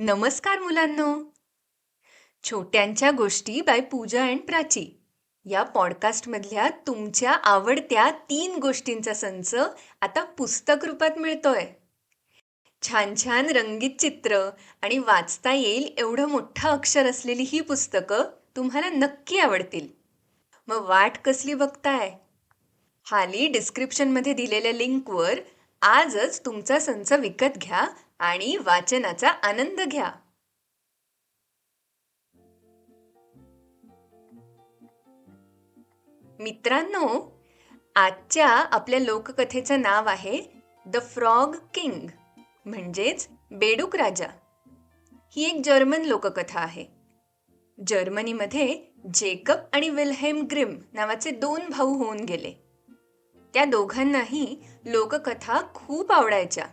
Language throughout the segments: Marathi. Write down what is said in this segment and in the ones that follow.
नमस्कार मुलांनो. छोट्यांच्या गोष्टी बाय पूजा अँड प्राची. या पॉडकास्टमधल्या तुमच्या आवडत्या तीन गोष्टींचा संच आता पुस्तक रूपात मिळतोय. छान छान रंगीत चित्र आणि वाचता येईल एवढं मोठं अक्षर असलेली ही पुस्तकं तुम्हाला नक्की आवडतील. मग वाट कसली बघताय? खाली डिस्क्रिप्शनमध्ये दिलेल्या लिंकवर आजच तुमचा संच विकत घ्या आणि वाचनाचा आनंद घ्या. मित्रांनो आजच्या आपल्या लोककथेचं नाव आहे द फ्रॉग किंग म्हणजेच बेडूक राजा. ही एक जर्मन लोककथा आहे. जर्मनीमध्ये जेकब आणि विल्हेम ग्रिम नावाचे दोन भाऊ होऊन गेले. त्या दोघांनाही लोककथा खूप आवडायच्या.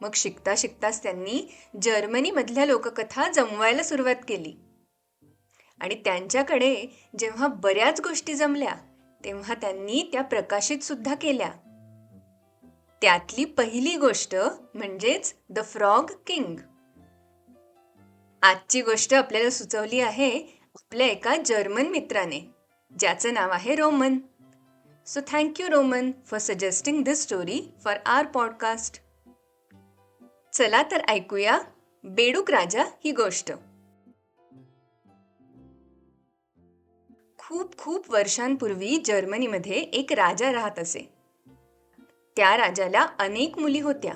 मग शिकता शिकताच त्यांनी जर्मनीमधल्या लोककथा जमवायला सुरुवात केली. आणि त्यांच्याकडे जेव्हा बऱ्याच गोष्टी जमल्या तेव्हा त्यांनी त्या प्रकाशित सुद्धा केल्या. त्यातली पहिली गोष्ट म्हणजेच द फ्रॉग किंग. आजची गोष्ट आपल्याला सुचवली आहे आपल्या एका जर्मन मित्राने ज्याचं नाव आहे Roman. So thank you Roman for suggesting this story for our podcast चला तर ऐकूया बेडूक राजा ही गोष्ट. खूप खूप वर्षांपूर्वी जर्मनीमध्ये एक राजा राहत असे. त्या राजाला अनेक मुली होत्या.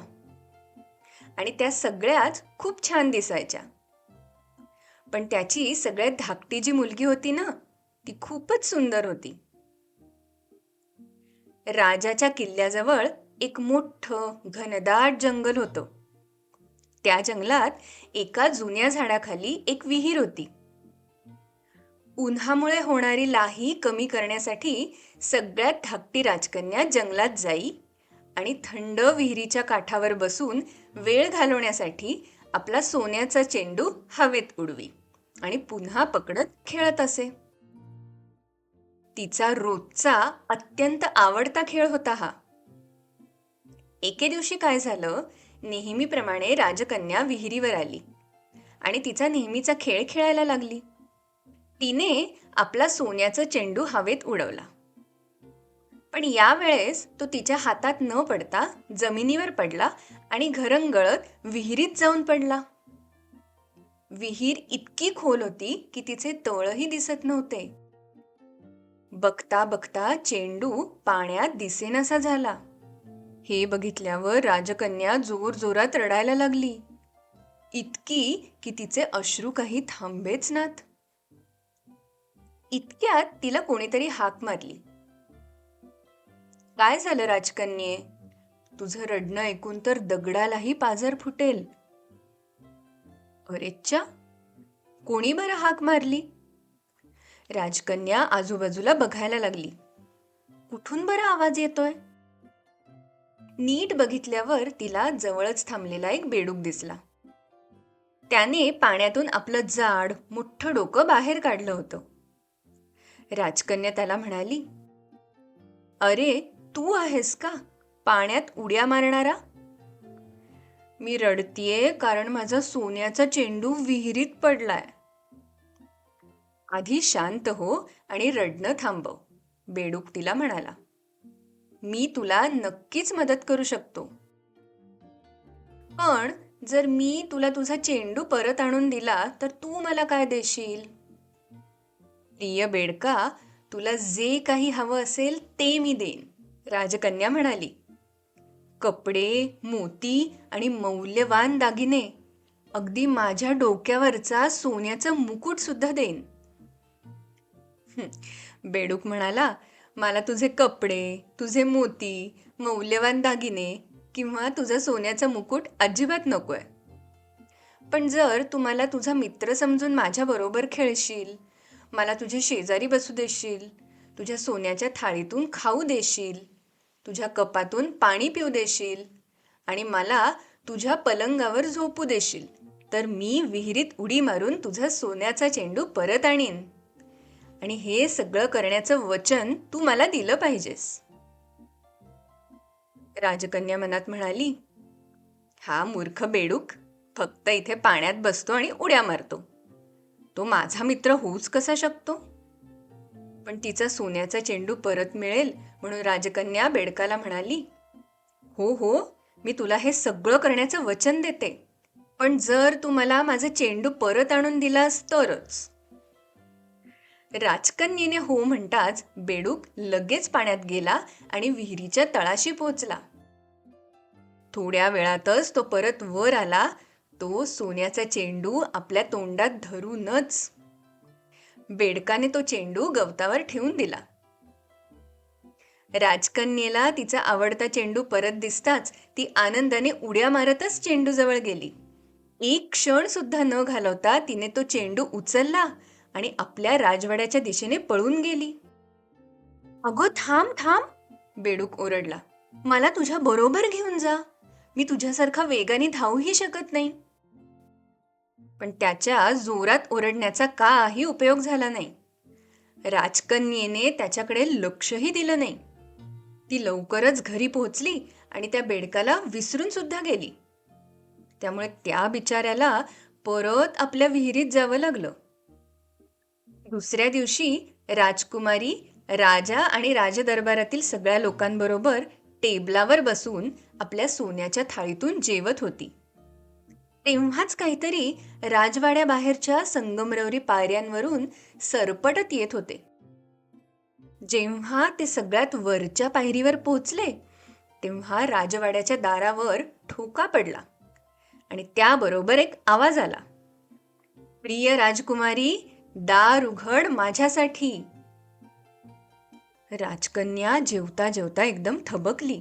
आणि त्या सगळ्याच खूप छान दिसायच्या. पण त्याची सगळ्यात धाकटी जी मुलगी होती ना ती खूपच सुंदर होती. राजाच्या किल्ल्याजवळ एक मोठं घनदाट जंगल होतं. त्या जंगलात एका जुन्या झाडाखाली एक विहीर होती. उन्हामुळे होणारी लाही कमी करण्यासाठी सगळ्यात धाकटी राजकन्या जंगलात जाई आणि थंड विहिरीच्या काठावर बसून वेळ घालवण्यासाठी आपला सोन्याचा चेंडू हवेत उडवी आणि पुन्हा पकडत खेळत असे. तिचा रोजचा अत्यंत आवडता खेळ होता हा. एके दिवशी काय झालं? नेहमीप्रमाणे राजकन्या विहिरीवर आली आणि तिचा नेहमीचा खेळ खेळायला लागली. तिने आपला सोन्याचा चेंडू हवेत उडवला. पण यावेळेस तो तिच्या हातात न पडता जमिनीवर पडला आणि घरंगळत विहिरीत जाऊन पडला. विहीर इतकी खोल होती की तिचे तळही दिसत नव्हते. बघता बघता चेंडू पाण्यात दिसेनासा झाला. हे बघितल्यावर राजकन्या जोर जोरात रडायला लागली. इतकी की तिचे अश्रू काही थांबेच नात. इतक्यात तिला कोणीतरी हाक मारली. काय झालं राजकन्ये? तुझं रडणं ऐकून तर दगडालाही पाजर फुटेल. अरेच्चा! कोणी बरं हाक मारली? राजकन्या आजूबाजूला बघायला लागली. कुठून बरं आवाज येतोय? नीट बघितल्यावर तिला जवळच थांबलेला एक बेडूक दिसला. त्याने पाण्यातून आपलं जाड मोठं डोकं बाहेर काढलं होतं. राजकन्या त्याला म्हणाली अरे तू आहेस का पाण्यात उड्या मारणारा? मी रडतीये कारण माझा सोन्याचा चेंडू विहिरीत पडलाय. आधी शांत हो आणि रडणं थांबव. बेडूक तिला म्हणाला मी तुला नक्कीच मदत करू शकतो. पण जर मी तुला तुझा चेंडू परत आणून दिला तर तू मला काय देशील? प्रिय बेडका तुला जे काही हवं असेल ते मी देईन. राजकन्या म्हणाली कपडे मोती आणि मौल्यवान दागिने अगदी माझ्या डोक्यावरचा सोन्याचा मुकुट सुद्धा देईन. बेडूक म्हणाला मला तुझे कपडे तुझे मोती मौल्यवान दागिने किंवा तुझा सोन्याचा मुकुट अजिबात नकोय. पण जर तू मला तुझा मित्र समजून माझ्याबरोबर खेळशील मला तुझे शेजारी बसू देशील तुझ्या सोन्याच्या थाळीतून खाऊ देशील तुझ्या कपातून पाणी पिऊ देशील आणि मला तुझ्या पलंगावर झोपू देशील तर मी विहिरीत उडी मारून तुझा सोन्याचा चेंडू परत आणीन. आणि हे सगळं करण्याचं वचन तू मला दिलं पाहिजेस. राजकन्या मनात म्हणाली हा मूर्ख बेडूक फक्त इथे पाण्यात बसतो आणि उड्या मारतो. तो माझा मित्र होऊच कसा शकतो? पण तिचा सोन्याचा चेंडू परत मिळेल म्हणून राजकन्या बेडकाला म्हणाली हो हो मी तुला हे सगळं करण्याचं वचन देते. पण जर तू मला माझा चेंडू परत आणून दिलास तरच. राजकन्येने हो म्हणताच बेडूक लगेच पाण्यात गेला आणि विहिरीच्या तळाशी पोहोचला थोड्या वेळातच तो परत वर आला. तो सोन्याचा चेंडू आपल्या तोंडात धरूनच बेडकाने तो चेंडू गवतावर ठेवून दिला. राजकन्येला तिचा आवडता चेंडू परत दिसताच ती आनंदाने उड्या मारतच चेंडू जवळ गेली. एक क्षण सुद्धा न घालवता तिने तो चेंडू उचलला आणि आपल्या राजवाड्याच्या दिशेने पळून गेली. अगो थांब थांब बेडूक ओरडला. मला तुझ्या बरोबर घेऊन जा. मी तुझ्यासारखा वेगाने धावूही शकत नाही. पण त्याच्या जोरात ओरडण्याचा काही उपयोग झाला नाही. राजकन्येने त्याच्याकडे लक्षही दिलं नाही. ती लवकरच घरी पोहोचली आणि त्या बेडकाला विसरून सुद्धा गेली. त्यामुळे त्या बिचाऱ्याला परत आपल्या विहिरीत जावं लागलं. दुसऱ्या दिवशी राजकुमारी राजा आणि राजदरबारातील सगळ्या लोकांबरोबर टेबलावर बसून आपल्या सोन्याच्या थाळीतून जेवत होती. तेव्हाच काहीतरी राजवाड्याबाहेरच्या संगमरवरी पायऱ्यांवरून सरपटत येत होते. जेव्हा ते सगळ्यात वरच्या पायरीवर पोचले तेव्हा राजवाड्याच्या दारावर ठोका पडला आणि त्याबरोबर एक आवाज आला. प्रिय राजकुमारी दार उघड माझ्यासाठी. राजकन्या जेवता जेवता एकदम थबकली.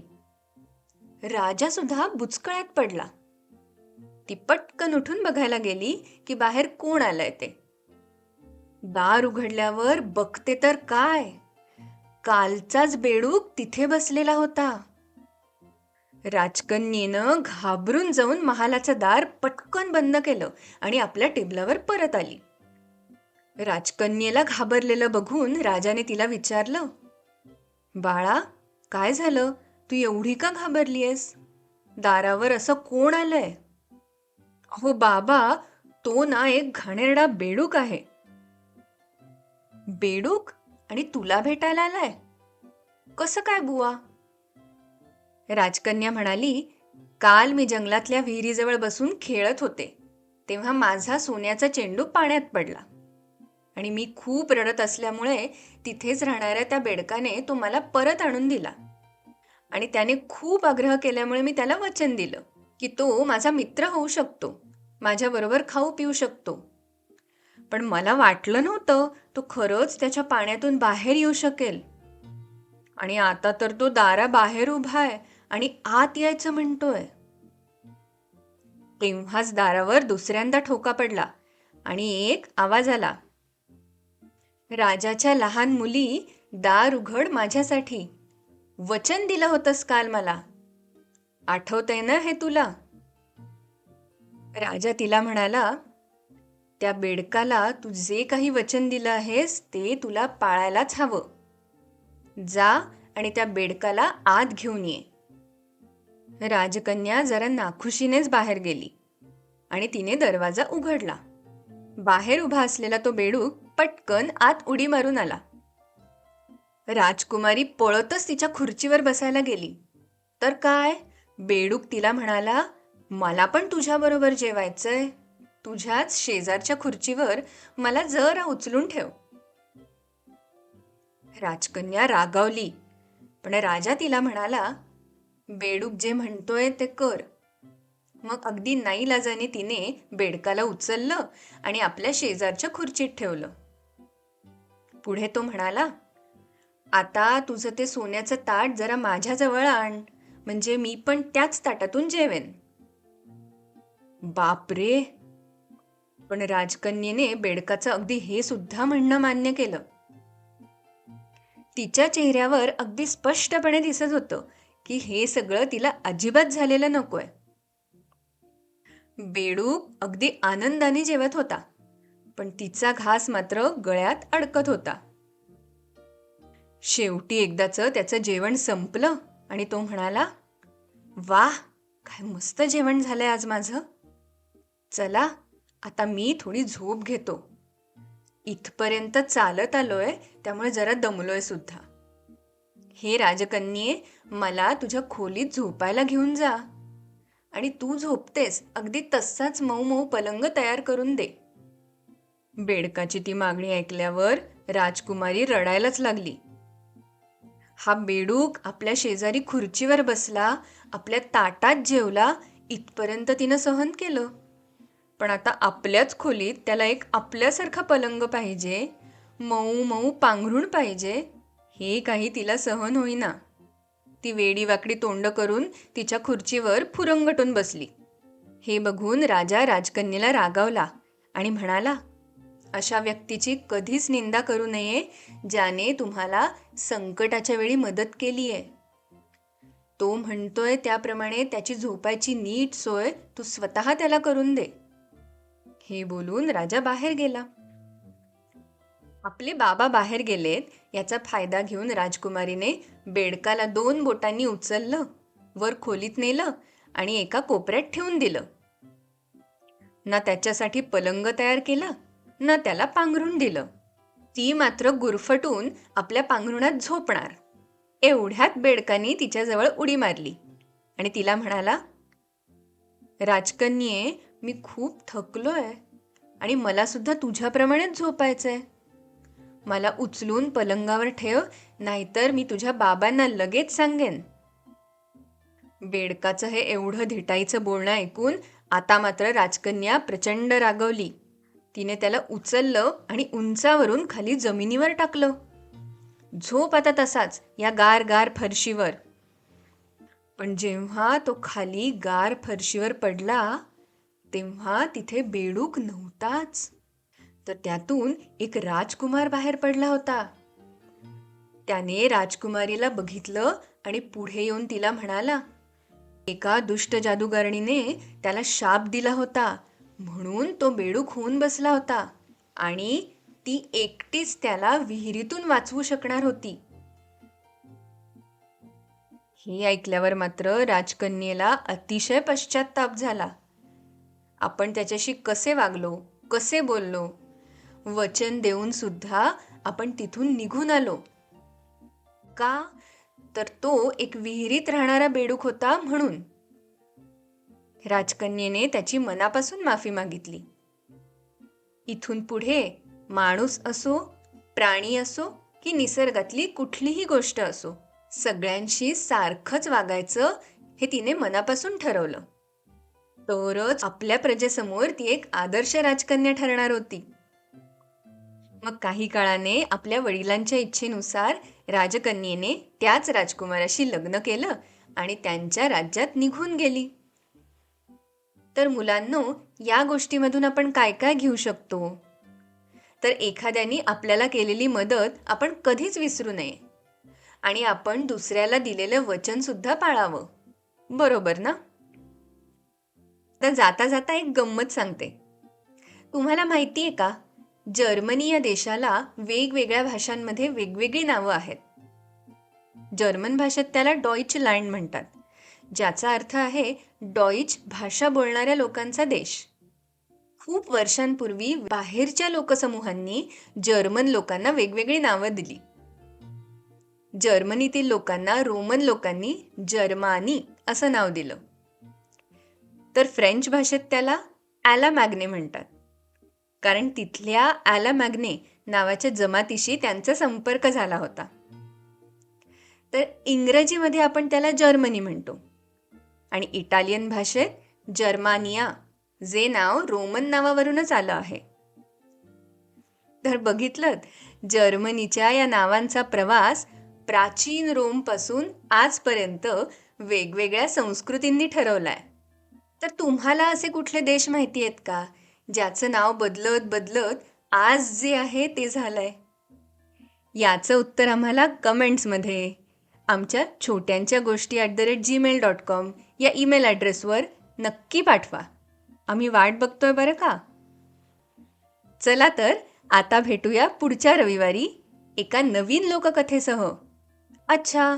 राजा सुद्धा बुचकळ्यात पडला. ती पटकन उठून बघायला गेली की बाहेर कोण आलंय ते. दार उघडल्यावर बघते तर काय? कालचाच बेडूक तिथे बसलेला होता. राजकन्येनं घाबरून जाऊन महालाचं दार पटकन बंद केलं आणि आपल्या टेबलावर परत आली. राजकन्येला घाबरलेलं बघून राजाने तिला विचारलं बाळा काय झालं? तू एवढी का घाबरलीयस? दारावर असं कोण आलंय? अहो बाबा तो ना एक घाणेरडा बेडूक आहे. बेडूक? आणि तुला भेटायला आलाय? कसं काय बुवा? राजकन्या म्हणाली काल मी जंगलातल्या विहिरीजवळ बसून खेळत होते तेव्हा माझा सोन्याचा चेंडू पाण्यात पडला. आणि मी खूप रडत असल्यामुळे तिथेच राहणाऱ्या त्या बेडकाने तो मला परत आणून दिला. आणि त्याने खूप आग्रह केल्यामुळे मी त्याला वचन दिलं की तो माझा मित्र होऊ शकतो माझ्याबरोबर खाऊ पिऊ शकतो. पण मला वाटलं नव्हतं तो खरंच त्याच्या पाण्यातून बाहेर येऊ शकेल. आणि आता तर तो दारा बाहेर उभा आहे आणि आत यायचं म्हणतोय. तेव्हाच दारावर दुसऱ्यांदा ठोका पडला आणि एक आवाज आला राजाच्या लहान मुली दार उघड माझ्यासाठी. वचन दिलं होतंस काल मला. आठवतंय ना हे तुला? राजा तिला म्हणाला त्या बेडकाला तू जे काही वचन दिलं आहेस ते तुला पाळायलाच हवं. जा आणि त्या बेडकाला आत घेऊन ये. राजकन्या जरा नाखुशीनेच बाहेर गेली आणि तिने दरवाजा उघडला. बाहेर उभा असलेला तो बेडूक पटकन आत उडी मारून आला. राजकुमारी पळतच तिच्या खुर्चीवर बसायला गेली. तर काय? बेडूक तिला म्हणाला मला पण तुझ्याबरोबर जेवायचंय. तुझ्याच शेजारच्या खुर्चीवर मला जरा उचलून ठेव. राजकन्या रागावली पण राजा तिला म्हणाला बेडूक जे म्हणतोय ते कर. मग अगदी नाईलाजाने तिने बेडकाला उचललं आणि आपल्या शेजारच्या खुर्चीत ठेवलं. पुढे तो म्हणाला आता तुझं ते सोन्याचं ताट जरा माझ्याजवळ आण म्हणजे मी पण त्याच ताटातून जेवेन. बापरे. पण राजकन्येने बेडकाचं अगदी हे सुद्धा म्हणणं मान्य केलं. तिच्या चेहऱ्यावर अगदी स्पष्टपणे दिसत होतं की हे सगळं तिला अजिबात झालेलं नकोय. बेडूक अगदी आनंदाने जेवत होता. पण तिचा घास मात्र गळ्यात अडकत होता. शेवटी एकदाचं त्याचं जेवण संपलं आणि तो म्हणाला वा काय मस्त जेवण झालंय आज माझं. चला आता मी थोडी झोप घेतो. इथपर्यंत चालत आलोय त्यामुळे जरा दमलोय सुद्धा. हे राजकन्ये मला तुझ्या खोलीत झोपायला घेऊन जा. आणि तू झोपतेस अगदी तसाच मऊ मऊ पलंग तयार करून दे. बेडकाची ती मागणी ऐकल्यावर राजकुमारी रडायलाच लागली. हा बेडूक आपल्या शेजारी खुर्चीवर बसला आपल्या ताटात जेवला इथपर्यंत तिनं सहन केलं. पण आता आपल्याच खोलीत त्याला एक आपल्यासारखा पलंग पाहिजे मऊ मऊ पांघरूण पाहिजे हे काही तिला सहन होईना. ती वेडी वाकडी तोंड करून तिच्या खुर्चीवर फुरंगटून बसली. हे बघून राजा राजकन्येला रागावला आणि म्हणाला अशा व्यक्तीची कधीच निंदा करू नये ज्याने तुम्हाला संकटाच्या वेळी मदत केली आहे. तो म्हणतोय त्याप्रमाणे त्याची झोपायची नीट सोय तू स्वतः त्याला करून दे. हे बोलून राजा बाहेर गेला. आपले बाबा बाहेर गेलेत याचा फायदा घेऊन राजकुमारीने बेडकाला दोन बोटांनी उचललं वर खोलीत नेलं आणि एका कोपऱ्यात ठेवून दिलं. ना त्याच्यासाठी पलंग तयार केला ना त्याला पांघरून दिलं. ती मात्र गुरफटून आपल्या पांघरुणात झोपणार. एवढ्यात बेडकानी तिच्याजवळ उडी मारली. आणि तिला म्हणाला राजकन्ये मी खूप थकलोय आणि मला सुद्धा तुझ्याप्रमाणेच झोपायचंय. मला उचलून पलंगावर ठेव नाहीतर मी तुझ्या बाबांना लगेच सांगेन. बेडकाचं हे एवढं धिटाईचं बोलणं ऐकून आता मात्र राजकन्या प्रचंड रागवली. तिने त्याला उचललं आणि उंचावरून खाली जमिनीवर टाकलं. झोप आता तसाच या गार गार फरशीवर. पण जेव्हा तो खाली गार फरशीवर पडला तेव्हा तिथे बेडूक नव्हताच. तर त्यातून एक राजकुमार बाहेर पडला होता. त्याने राजकुमारीला बघितलं आणि पुढे येऊन तिला म्हणाला एका दुष्ट जादूगारणीने त्याला शाप दिला होता. म्हणून तो बेडूक होऊन बसला होता आणि ती एकटीच त्याला विहिरीतून वाचवू शकणार होती. हे ऐकल्यावर मात्र राजकन्येला अतिशय पश्चाताप झाला. आपण त्याच्याशी कसे वागलो कसे बोललो वचन देऊन सुद्धा आपण तिथून निघून आलो. का? तर तो एक विहिरीत राहणारा बेडूक होता म्हणून. राजकन्येने त्याची मनापासून माफी मागितली. इथून पुढे माणूस असो प्राणी असो की निसर्गातली कुठलीही गोष्ट असो सगळ्यांशी सारखंच वागायचं हे तिने मनापासून ठरवलं. तरच आपल्या प्रजेसमोर ती एक आदर्श राजकन्या ठरणार होती. मग काही काळाने आपल्या वडिलांच्या इच्छेनुसार राजकन्येने त्याच राजकुमाराशी लग्न केलं आणि त्यांच्या राज्यात निघून गेली. तर मुलांनो या गोष्टीमधून आपण काय काय घेऊ शकतो? तर एखाद्याने आपल्याला केलेली मदत आपण कधीच विसरू नये. आणि आपण दुसऱ्याला दिलेलं वचनसुद्धा पाळावं. बरोबर ना? तर जाता जाता एक गंमत सांगते. तुम्हाला माहिती आहे का? जर्मनी या देशाला वेगवेगळ्या भाषांमध्ये वेगवेगळी नावं आहेत. जर्मन भाषेत त्याला डॉईच लँड म्हणतात. ज्याचा अर्थ आहे डॉईच भाषा बोलणाऱ्या लोकांचा देश. खूप वर्षांपूर्वी बाहेरच्या लोकसमूहांनी जर्मन लोकांना वेगवेगळी नावं दिली. जर्मनीतील लोकांना रोमन लोकांनी जर्मानी असं नाव दिलं. तर फ्रेंच भाषेत त्याला ॲला मॅग्ने म्हणतात. कारण तिथल्या ॲला मॅग्ने नावाच्या जमातीशी त्यांचा संपर्क झाला होता. तर इंग्रजीमध्ये आपण त्याला जर्मनी म्हणतो. आणि इटालियन भाषेत जर्मानिया जे नाव रोमन नावावरूनच आलं आहे. तर बघितलं जर्मनीच्या या नावांचा प्रवास प्राचीन रोमपासून आजपर्यंत वेगवेगळ्या संस्कृतींनी ठरवलाय. तर तुम्हाला असे कुठले देश माहिती आहेत का? ज्याचं नाव बदलत बदलत आज जे आहे ते झालंय? याचं उत्तर आम्हाला कमेंट्समध्ये आमच्या छोट्यांच्या गोष्टी at the rate Gmail dot com या ईमेल ॲड्रेसवर नक्की पाठवा. आम्ही वाट बघतोय बरं का? चला तर आता भेटूया पुढच्या रविवारी एका नवीन लोककथेसह. अच्छा!